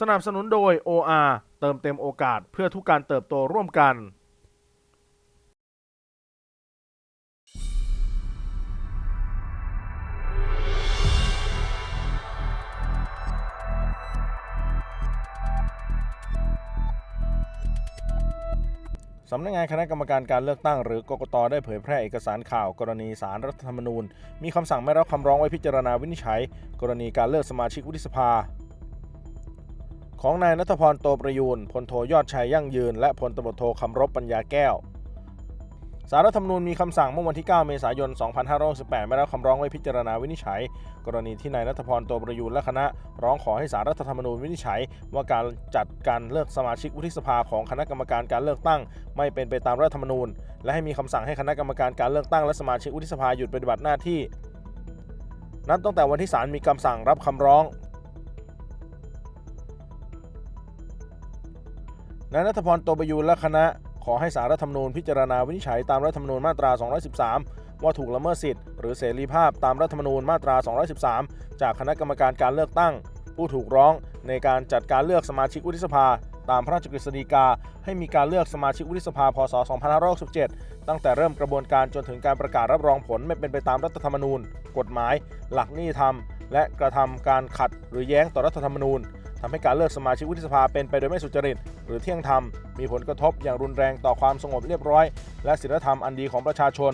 สนับสนุนโดย OR เติมเต็มโอกาสเพื่อทุกการเติบโตร่วมกัน สำนักงานคณะกรรมการการเลือกตั้งหรือกกตได้เผยแพร่เอกสารข่าวกรณีสารรัฐธรรมนูญ มีคำสั่งไม่รับคำร้องไว้พิจารณาวินิจฉัย กรณีการเลือกสมาชิกวุฒิสภา ของนายนัทพรโตประยูนพลโทยอดชัยยั่งยืน และพลตำรวจโทคำรบปัญญาแก้ว สารรัฐธรรมนูญมีคำสั่งเมื่อวันที่ 9 เมษายน 2568ไม่รับคำร้องไว้พิจารณาวินิจฉัย กรณีที่นายนัทพรโตประยูนและคณะ ร้องขอให้สารรัฐธรรมนูญวินิจฉัย ว่าการจัดการเลือกสมาชิกวุฒิสภาของคณะกรรมการการเลือกตั้ง ไม่เป็นไปตามรัฐธรรมนูญ และให้มีคำสั่งให้คณะกรรมการการเลือกตั้งและสมาชิกวุฒิสภาหยุดปฏิบัติหน้าที่นับตั้งแต่วันที่ศาลมีคำสั่งรับคำร้อง นายนัทพรโตประยูนและคณะขอให้สารรัฐธรรมนูญพิจารณาวินิจฉัยตามรัฐธรรมนูญมาตรา 213 ว่าถูกละเมิดสิทธิ์หรือเสรีภาพตามรัฐธรรมนูญมาตรา 213 จากคณะกรรมการการเลือกตั้ง ผู้ถูกร้องในการจัดการเลือกสมาชิกวุฒิสภา ตามพระราชกฤษฎีกา ให้มีการเลือกสมาชิกวุฒิสภา พศ 2567 ตั้งแต่เริ่มกระบวนการจนถึงการประกาศรับรองผลไม่เป็นไปตามรัฐธรรมนูญ กฎหมาย หลักนิติธรรม และกระทำการขัดหรือแย้งต่อรัฐธรรมนูญ ทำให้การเลือกสมาชิกวุฒิสภาเป็นไปโดยไม่สุจริต หรือเที่ยงธรรม มีผลกระทบอย่างรุนแรงต่อความสงบเรียบร้อย และศีลธรรมอันดีของประชาชน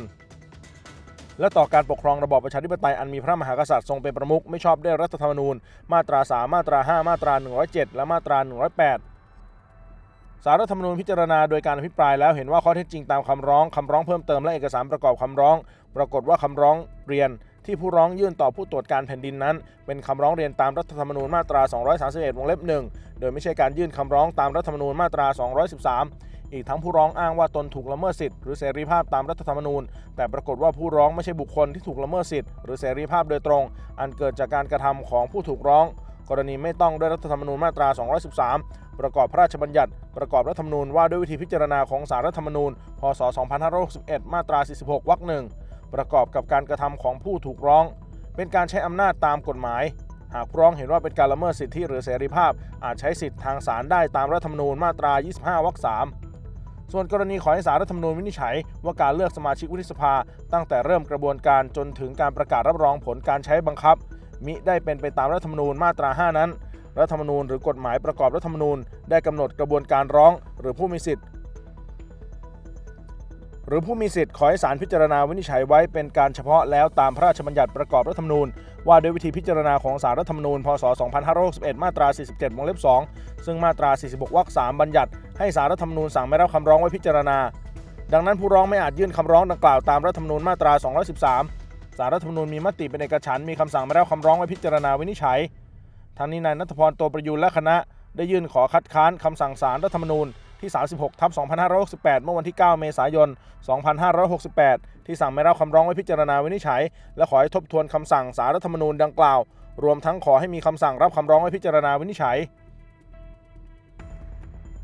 และต่อการปกครองระบอบประชาธิปไตยอันมีพระมหากษัตริย์ทรงเป็นประมุขไม่ชอบด้วยรัฐธรรมนูญ มาตรา 3 มาตรา 5 มาตรา 107 และมาตรา 108สารรัฐธรรมนูญพิจารณาโดยการอภิปรายแล้วเห็นว่าข้อเท็จจริงตามคำร้อง คำร้องเพิ่มเติมและเอกสารประกอบคำร้อง ปรากฏว่าคำร้องเรียน ที่ผู้ร้องยื่นต่อผู้ตรวจการแผ่นดินนั้น เป็นคำร้องเรียนตามรัฐธรรมนูญมาตรา 231 วงเล็บ1โดยไม่ใช่การยื่นคำร้องตามรัฐธรรมนูญมาตรา 213 อีกทั้งผู้ร้องอ้างว่าตนถูกละเมิดสิทธิ์หรือเสรีภาพตามรัฐธรรมนูญ แต่ปรากฏว่าผู้ร้องไม่ใช่บุคคลที่ถูกละเมิดสิทธิ์หรือเสรีภาพโดยตรง อันเกิดจากการกระทำของผู้ถูกร้อง กรณีไม่ต้องด้วยรัฐธรรมนูญมาตรา 213 ประกอบพระราชบัญญัติ ประกอบรัฐธรรมนูญว่าด้วยวิธีพิจารณาของสารรัฐธรรมนูญ พศ 2561 มาตรา 46 วรรคหนึ่ง ประกอบกับการกระทำของผู้ถูกร้อง เป็นการใช้อำนาจตามกฎหมาย หากร้องเห็นว่าเป็นการละเมิดสิทธิหรือเสรีภาพ อาจใช้สิทธิทางศาลได้ตามรัฐธรรมนูญมาตรา 25 วรรค 3 ส่วนกรณีขอให้สารรัฐธรรมนูญวินิจฉัย ว่าการเลือกสมาชิกวุฒิสภา ตั้งแต่เริ่มกระบวนการจนถึงการประกาศรับรองผลการใช้บังคับ มิได้เป็นไปตามรัฐธรรมนูญมาตรา 5 นั้นรัฐธรรมนูญหรือกฎหมายประกอบรัฐธรรมนูญได้กำหนดกระบวนการร้อง หรือผู้มีสิทธิ์ รือผู้มีสิทธิ์ขอให้ศาลพิจารณาวินิจฉัยไว้เป็นการเฉพาะแล้วตามพระราชบัญญัติประกอบรัฐธรรมนูญ ว่าด้วยวิธีพิจารณาของสารรัฐธรรมนูญ พศ 2561 มาตรา 47 วงเล็บ 2 ซึ่งมาตรา 46 วรรค 3 บัญญัติ ให้สารรัฐธรรมนูญสั่งไม่รับคำร้องไว้พิจารณา ดังนั้นผู้ร้องไม่อาจยื่นคำร้องดังกล่าวตามรัฐธรรมนูญมาตรา 213 สารรัฐธรรมนูญมีมติเป็นเอกฉันท์มีคำสั่งไม่รับคำร้องไว้พิจารณาวินิจฉัย ทั้งนี้นายนัทพรโตประยูนและคณะ ได้ยื่นขอคัดค้านคำสั่งศาลรัฐธรรมนูญ ที่ 36ทับ2568 เมื่อวันที่ 9 เมษายน 2568 ที่สั่งไม่รับคำร้องไว้พิจารณาวินิจฉัย และขอให้ทบทวนคำสั่งศาลรัฐธรรมนูญดังกล่าว รวมทั้งขอให้มีคำสั่งรับคำร้องไว้พิจารณาวินิจฉัย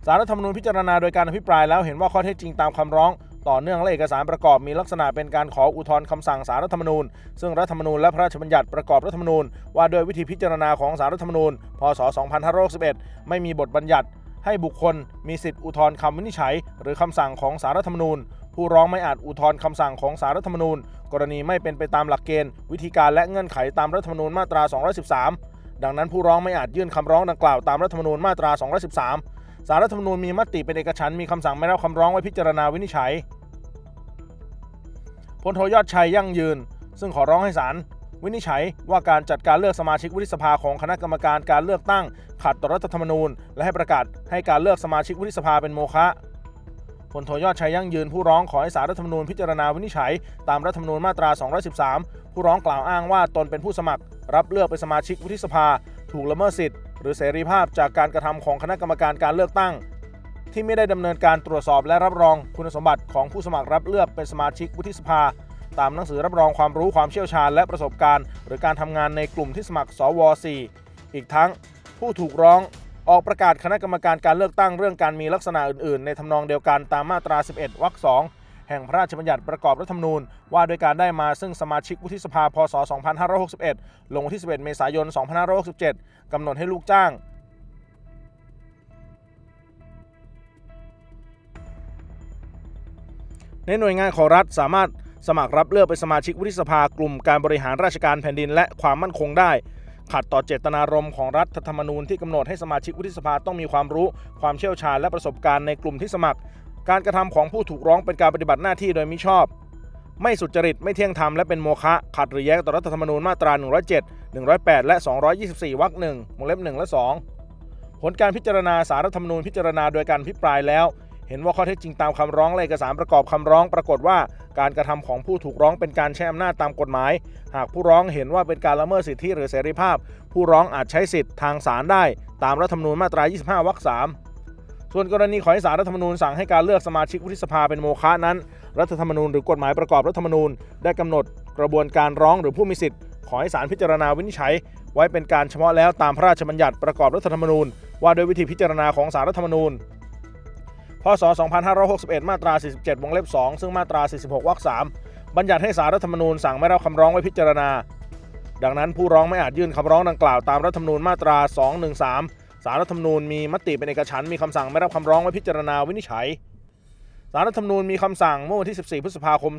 สารรัฐธรรมนูญพิจารณาโดยการอภิปรายแล้วเห็นว่าข้อเท็จจริงตามคำร้อง ต่อเนื่องและเอกสารประกอบมีลักษณะเป็นการขออุทธรณ์คำสั่งสารรัฐธรรมนูญ ซึ่งรัฐธรรมนูญและพระราชบัญญัติประกอบรัฐธรรมนูญ ว่าด้วยวิธีพิจารณาของสารรัฐธรรมนูญ พศ 2561 ไม่มีบทบัญญัติ ให้บุคคลมีสิทธิอุทธรณ์คำวินิจฉัย หรือคำสั่งของสารรัฐธรรมนูญ ผู้ร้องไม่อาจอุทธรณ์คำสั่งของสารรัฐธรรมนูญ กรณีไม่เป็นไปตามหลักเกณฑ์ วิธีการและเงื่อนไขตามรัฐธรรมนูญมาตรา 213 ดังนั้นผู้ร้องไม่อาจยื่นคำร้องดังกล่าวตามรัฐธรรมนูญมาตรา 213 สารรัฐธรรมนูญมีมติเป็นเอกฉันท์มีคำสั่งไม่รับคำร้องไว้พิจารณาวินิจฉัยพลโทยอดชัยยั่งยืน ซึ่งขอร้องให้ศาล วินิจฉัยว่าการจัดการเลือกสมาชิกวุฒิสภาของคณะกรรมการการเลือกตั้ง ขัดต่อรัฐธรรมนูญ และให้ประกาศให้การเลือกสมาชิกวุฒิสภาเป็นโมฆะพลโทยอดชัยยั่งยืนผู้ร้องขอให้ศาลรัฐธรรมนูญพิจารณาวินิจฉัย ตามรัฐธรรมนูญมาตรา 213 ผู้ร้องกล่าวอ้างว่าตนเป็นผู้สมัคร รับเลือกเป็นสมาชิกวุฒิสภา ถูกละเมิดสิทธิ์หรือเสรีภาพจากการกระทำของคณะกรรมการการเลือกตั้ง ที่ไม่ได้ดำเนินการตรวจสอบและรับรองคุณสมบัติของผู้สมัครรับเลือกเป็นสมาชิกวุฒิสภา ตามหนังสือรับรองความรู้ความเชี่ยวชาญและประสบการณ์ หรือการทำงานในกลุ่มที่สมัครสว 4 อีกทั้ง ผู้ถูกร้องออกประกาศคณะกรรมการการเลือกตั้งเรื่องการมีลักษณะอื่น ๆ ในทำนองเดียวกันตามมาตรา 11 วรรค 2 แห่งพระราชบัญญัติประกอบรัฐธรรมนูญ ว่าด้วยการได้มาซึ่งสมาชิกวุฒิสภา พศ 2561 ลงวันที่ 11 เมษายน 2567กำหนดให้ลูกจ้างในหน่วยงานของรัฐสามารถ สมัครรับเลือกเป็นสมาชิกวุฒิสภากลุ่มการบริหารราชการแผ่นดินและความมั่นคงได้ ขัดต่อเจตนารมณ์ของรัฐธรรมนูญที่กำหนดให้สมาชิกวุฒิสภาต้องมีความรู้ ความเชี่ยวชาญและประสบการณ์ในกลุ่มที่สมัคร การกระทำของผู้ถูกร้องเป็นการปฏิบัติหน้าที่โดยมิชอบ ไม่สุจริตไม่เที่ยงธรรมและเป็นโมฆะขัดหรือแย้งต่อรัฐธรรมนูญมาตรา 107 108 และ 224 วรรคหนึ่งวงเล็บ1และ 2 ผลการพิจารณาสารรัฐธรรมนูญพิจารณาโดยการพิปรายแล้ว เห็นว่าข้อเท็จจริงตามคำร้องและเอกสารประกอบคำร้อง ปรากฏว่าการกระทำของผู้ถูกร้องเป็นการใช้อำนาจตามกฎหมาย หากผู้ร้องเห็นว่าเป็นการละเมิดสิทธิหรือเสรีภาพ ผู้ร้องอาจใช้สิทธิ์ทางศาลได้ ตามรัฐธรรมนูญมาตรา 25 วรรค 3 ส่วนกรณีขอให้สารรัฐธรรมนูญสั่งให้การเลือกสมาชิกวุฒิสภาเป็นโมฆะนั้น รัฐธรรมนูญหรือกฎหมายประกอบรัฐธรรมนูญ ได้กำหนดกระบวนการร้องหรือผู้มีสิทธิ์ ขอให้ศาลพิจารณาวินิจฉัย ไว้เป็นการเฉพาะแล้วตามพระราชบัญญัติประกอบรัฐธรรมนูญ ว่าโดยวิธีพิจารณาของสารรัฐธรรมนูญ พศ 2561 มาตรา 47 วงเล็บ 2 ซึ่งมาตรา 46 วรรค 3 บัญญัติให้สารรัฐธรรมนูญสั่งไม่รับคำร้องไว้พิจารณา ดังนั้นผู้ร้องไม่อาจยื่นคำร้องดังกล่าวตามรัฐธรรมนูญมาตรา 213 สารรัฐธรรมนูญมีมติเป็นเอกฉันท์มีคำสั่งไม่รับคำร้องไว้พิจารณาวินิจฉัย สารรัฐธรรมนูญมีคำสั่งเมื่อวันที่ 14 พฤษภาคม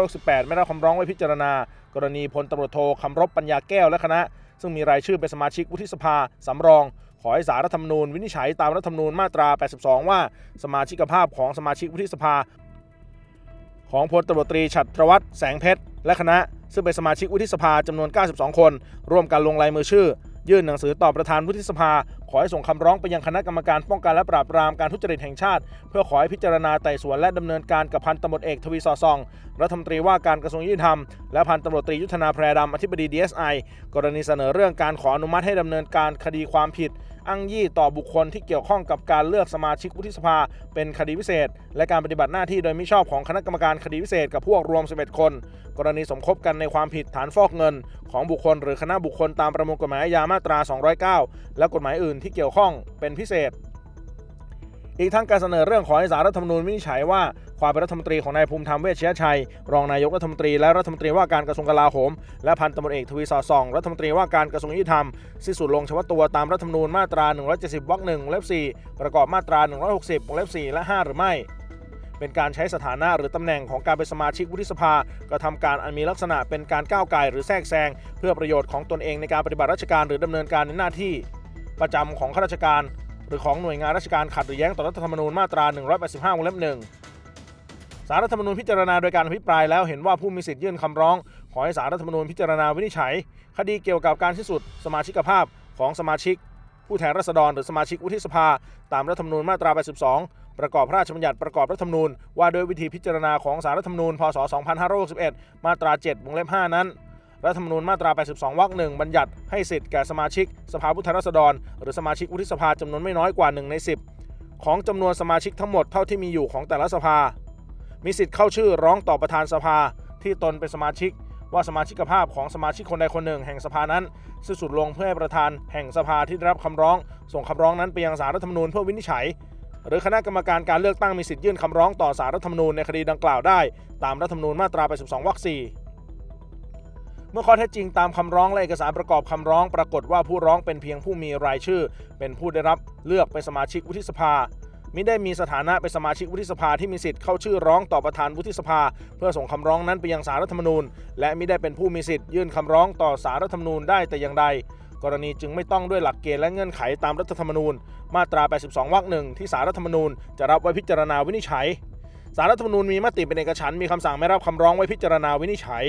2568 ไม่รับคำร้องไว้พิจารณา กรณีพลตำรวจโทคำรบปัญญาแก้วและคณะ ซึ่งมีรายชื่อเป็นสมาชิกวุฒิสภาสำรอง ขอให้สารรัฐธรรมนูญวินิจฉัยตามรัฐธรรมนูญมาตรา 82 ว่า สมาชิกภาพของสมาชิกวุฒิสภา ของพลตำรวตรีฉัตรวัฒน์แสงเพชร และคณะ ซึ่งเป็นสมาชิกวุฒิสภาจำนวน 92 คน ร่วมกันลงลายมือชื่อ ยื่นหนังสือต่อประธานวุฒิสภา ขอให้ส่งคำร้องไปยังคณะกรรมการป้องกันและปราบปรามการทุจริตแห่งชาติ เพื่อขอให้พิจารณาไต่สวนและดำเนินการกับพันตำรวจเอกทวีสอซองรัฐมนตรีว่าการกระทรวงยุติธรรมและพันตำรวจตรียุทธนาแพรดำอธิบดีดีเอสไอกรณีเสนอเรื่องการขออนุมัติให้ดำเนินการคดีความผิด อ้างยี่ต่อบุคคลที่เกี่ยวข้องกับการเลือกสมาชิกวุฒิสภา เป็นคดีพิเศษ และการปฏิบัติหน้าที่โดยมิชอบของคณะกรรมการคดีพิเศษกับพวกรวม 11 คน กรณีสมคบกันในความผิดฐานฟอกเงิน ของบุคคลหรือคณะบุคคลตามประมวลกฎหมายอาญามาตรา 209 และกฎหมายอื่นที่เกี่ยวข้องเป็นพิเศษ อีกทั้งการเสนอเรื่องขอให้สารรัฐธรรมนูญวินิจฉัยว่า ความเป็นรัฐมนตรีของนายภูมิธรรมเวชยชัย รองนายกรัฐมนตรีและรัฐมนตรีว่าการกระทรวงกลาโหม และพันตำรวจเอกทวีสอดส่อง รัฐมนตรีว่าการกระทรวงยุติธรรมสิ้นสุดลงเฉพาะตัวตามรัฐธรรมนูญมาตรา 170วรรคหนึ่งเล็บ4ประกอบมาตรา 160วงเล็บ4และ 5 หรือไม่เป็นการใช้สถานะหรือตำแหน่งของการเป็นสมาชิกวุฒิสภากระทำการอันมีลักษณะเป็นการก้าวไก่หรือแทรกแซงเพื่อประโยชน์ของตนเองในการปฏิบัติราชการหรือดำเนินการในหน้าที่ ประจำของข้าราชการ หรือของหน่วยงานราชการขัดหรือแย้งต่อรัฐธรรมนูญมาตรา 185 วงเล็บหนึ่งสารรัฐธรรมนูญพิจารณาโดยการอภิปรายแล้วเห็นว่าผู้มีสิทธิ์ยื่นคำร้อง ขอให้สารรัฐธรรมนูญพิจารณาวินิจฉัย คดีเกี่ยวกับการสิ้สุด สมาชิกภาพของสมาชิก ผู้แทนราษฎรหรือสมาชิกวุฒิสภา ตามรัฐธรรมนูญมาตรา 82 ประกอบพระราชบัญญัติประกอบรัฐธรรมนูญว่าโดยวิธีพิจารณาของสารรัฐธรรมนูญพศ 2561 มาตรา 7 วงเล็บ 5 นั้น รัฐธรรมนูญมาตรา 82 วรรคหนึ่งบัญญัติให้สิทธิ์แก่สมาชิกสภาผู้แทนราษฎร หรือสมาชิกวุฒิสภาจำนวนไม่น้อยกว่า 1 ใน 10 ของจำนวนสมาชิกทั้งหมดเท่าที่มีอยู่ของแต่ละสภา มีสิทธิ์เข้าชื่อร้องต่อประธานสภาที่ตนเป็นสมาชิกว่าสมาชิกภาพของสมาชิกคนใดคนหนึ่ง แห่งสภานั้นสิ้นสุดลงเพื่อให้ประธานแห่งสภาที่ได้รับคำร้อง ส่งคำร้องนั้นไปยังสารรัฐธรรมนูญเพื่อวินิจฉัย หรือคณะกรรมการการเลือกตั้งมีสิทธิ์ยื่นคำร้องต่อสารรัฐธรรมนูญในคดีดังกล่าวได้ ตามรัฐธรรมนูญมาตรา82วรรค4 มื่อข้อเท็จจริงตามคำร้องและเอกสารประกอบคำร้อง ปรากฏว่าผู้ร้องเป็นเพียงผู้มีรายชื่อ เป็นผู้ได้รับเลือกเป็นสมาชิกวุฒิสภามิได้มีสถานะเป็นสมาชิกวุฒิสภาที่มีสิทธิ์เข้าชื่อร้องต่อประธานวุฒิสภา เพื่อส่งคำร้องนั้นไปยังสารรัฐธรรมนูญ และมิได้เป็นผู้มีสิทธิ์ยื่นคำร้องต่อสารรัฐธรรมนูญได้แต่อย่างใด กรณีจึงไม่ต้องด้วยหลักเกณฑ์และเงื่อนไขตามรัฐธรรมนูญ มาตรา 82 วรรคหนึ่งที่สารรัฐธรรมนูญจะรับไว้พิจารณาวินิจฉัยสารรัฐธรรมนูญมีมติเป็นเอกฉันท์มีคำสั่งไม่รับคำร้องไว้พิจารณาวินิจฉัย